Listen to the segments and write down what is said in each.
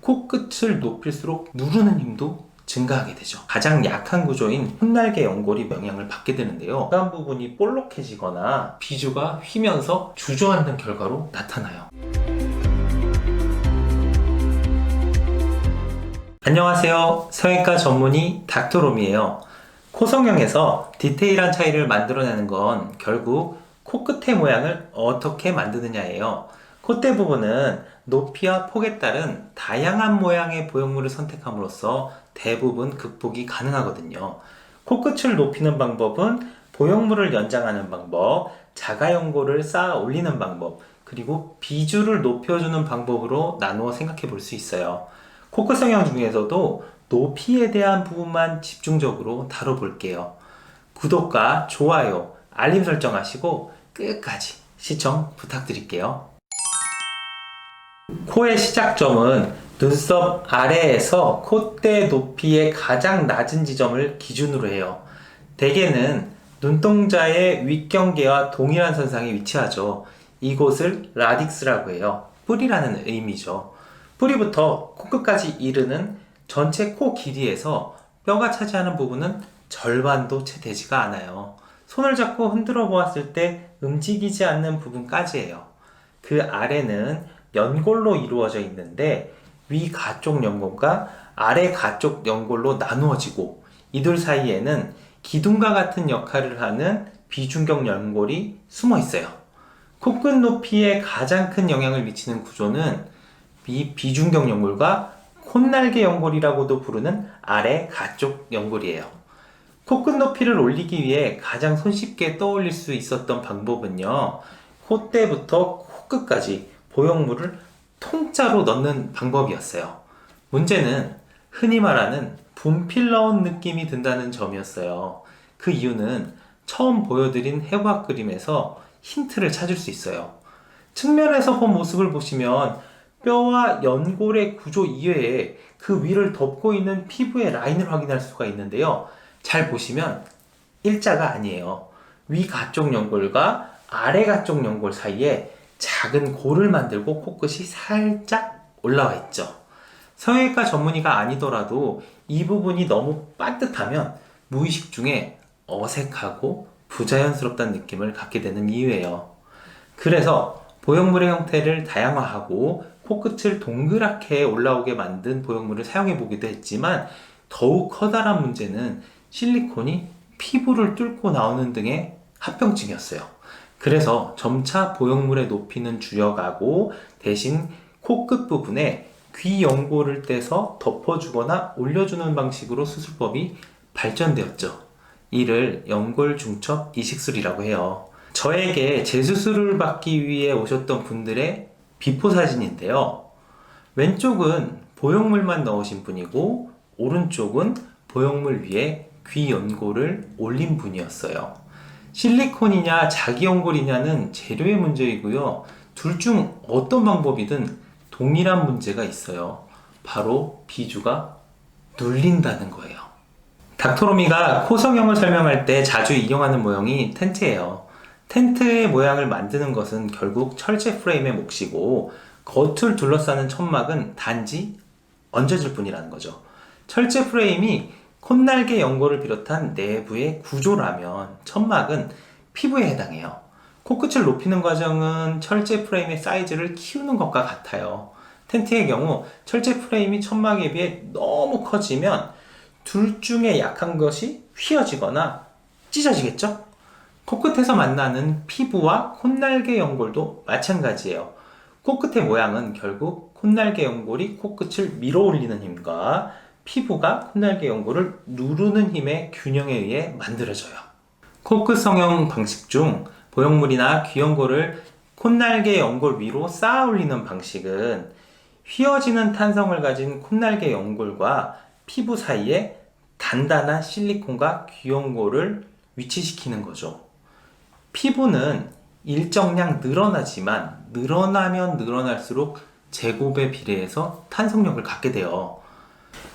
코끝을 높일수록 누르는 힘도 증가하게 되죠. 가장 약한 구조인 콧날개 연골이 영향을 받게 되는데요. 중간 부분이 볼록해지거나 비주가 휘면서 주저앉는 결과로 나타나요. 안녕하세요. 성형외과 전문의 닥터롬이에요. 코 성형에서 디테일한 차이를 만들어내는 건 결국 코끝의 모양을 어떻게 만드느냐예요. 콧대 부분은 높이와 폭에 따른 다양한 모양의 보형물을 선택함으로써 대부분 극복이 가능하거든요. 코끝을 높이는 방법은 보형물을 연장하는 방법, 자가연골을 쌓아 올리는 방법, 그리고 비주를 높여주는 방법으로 나누어 생각해 볼 수 있어요. 코끝 성형 중에서도 높이에 대한 부분만 집중적으로 다뤄볼게요. 구독과 좋아요, 알림 설정하시고 끝까지 시청 부탁드릴게요. 코의 시작점은 눈썹 아래에서 콧대 높이의 가장 낮은 지점을 기준으로 해요. 대개는 눈동자의 윗경계와 동일한 선상에 위치하죠. 이곳을 라딕스라고 해요. 뿌리라는 의미죠. 뿌리부터 코끝까지 이르는 전체 코 길이에서 뼈가 차지하는 부분은 절반도 채 되지가 않아요. 손을 잡고 흔들어 보았을 때 움직이지 않는 부분까지예요. 그 아래는 연골로 이루어져 있는데 위 가쪽 연골과 아래 가쪽 연골로 나누어지고 이들 사이에는 기둥과 같은 역할을 하는 비중격 연골이 숨어 있어요. 코끝 높이에 가장 큰 영향을 미치는 구조는 이 비중격 연골과 콧날개 연골이라고도 부르는 아래 가쪽 연골이에요. 코끝 높이를 올리기 위해 가장 손쉽게 떠올릴 수 있었던 방법은요. 콧대부터 코끝까지 보형물을 통짜로 넣는 방법이었어요. 문제는 흔히 말하는 분필 넣은 느낌이 든다는 점이었어요. 그 이유는 처음 보여드린 해부학 그림에서 힌트를 찾을 수 있어요. 측면에서 본 모습을 보시면 뼈와 연골의 구조 이외에 그 위를 덮고 있는 피부의 라인을 확인할 수가 있는데요. 잘 보시면 일자가 아니에요. 위 가쪽 연골과 아래 가쪽 연골 사이에 작은 골을 만들고 코끝이 살짝 올라와 있죠. 성형외과 전문의가 아니더라도 이 부분이 너무 빠듯하면 무의식 중에 어색하고 부자연스럽다는 느낌을 갖게 되는 이유예요. 그래서 보형물의 형태를 다양화하고 코끝을 동그랗게 올라오게 만든 보형물을 사용해 보기도 했지만 더욱 커다란 문제는 실리콘이 피부를 뚫고 나오는 등의 합병증이었어요. 그래서 점차 보형물의 높이는 줄여가고 대신 코끝 부분에 귀 연골을 떼서 덮어주거나 올려주는 방식으로 수술법이 발전되었죠. 이를 연골 중첩 이식술이라고 해요. 저에게 재수술을 받기 위해 오셨던 분들의 비포 사진인데요. 왼쪽은 보형물만 넣으신 분이고 오른쪽은 보형물 위에 귀 연골을 올린 분이었어요. 실리콘이냐 자기 연골이냐는 재료의 문제이고요. 둘 중 어떤 방법이든 동일한 문제가 있어요. 바로 비주가 눌린다는 거예요. 닥터로미가 코 성형을 설명할 때 자주 이용하는 모형이 텐트예요. 텐트의 모양을 만드는 것은 결국 철제 프레임의 몫이고 겉을 둘러싸는 천막은 단지 얹어질 뿐이라는 거죠. 철제 프레임이 콧날개 연골을 비롯한 내부의 구조라면 천막은 피부에 해당해요. 코끝을 높이는 과정은 철제 프레임의 사이즈를 키우는 것과 같아요. 텐트의 경우 철제 프레임이 천막에 비해 너무 커지면 둘 중에 약한 것이 휘어지거나 찢어지겠죠? 코끝에서 만나는 피부와 콧날개 연골도 마찬가지예요. 코끝의 모양은 결국 콧날개 연골이 코끝을 밀어 올리는 힘과 피부가 콧날개 연골을 누르는 힘의 균형에 의해 만들어져요. 코끝 성형 방식 중 보형물이나 귀연골을 콧날개 연골 위로 쌓아 올리는 방식은 휘어지는 탄성을 가진 콧날개 연골과 피부 사이에 단단한 실리콘과 귀연골을 위치시키는 거죠. 피부는 일정량 늘어나지만 늘어나면 늘어날수록 제곱에 비례해서 탄성력을 갖게 돼요.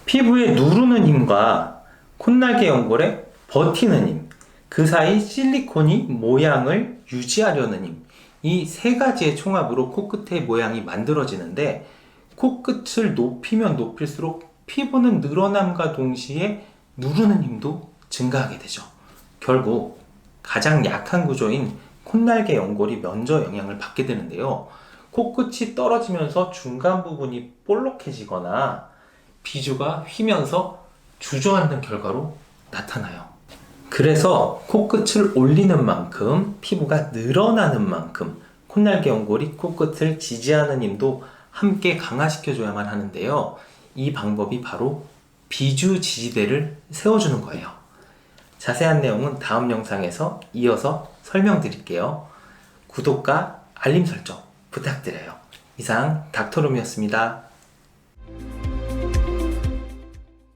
피부에 누르는 힘과 콧날개 연골에 버티는 힘, 그 사이 실리콘이 모양을 유지하려는 힘, 이 세 가지의 총합으로 코끝의 모양이 만들어지는데 코끝을 높이면 높일수록 피부는 늘어남과 동시에 누르는 힘도 증가하게 되죠. 결국 가장 약한 구조인 콧날개 연골이 면저 영향을 받게 되는데요. 코끝이 떨어지면서 중간 부분이 볼록해지거나 비주가 휘면서 주저앉는 결과로 나타나요. 그래서 코끝을 올리는 만큼 피부가 늘어나는 만큼 콧날개 연골이 코끝을 지지하는 힘도 함께 강화시켜줘야만 하는데요. 이 방법이 바로 비주 지지대를 세워주는 거예요. 자세한 내용은 다음 영상에서 이어서 설명드릴게요. 구독과 알림 설정 부탁드려요. 이상 닥터룸이었습니다.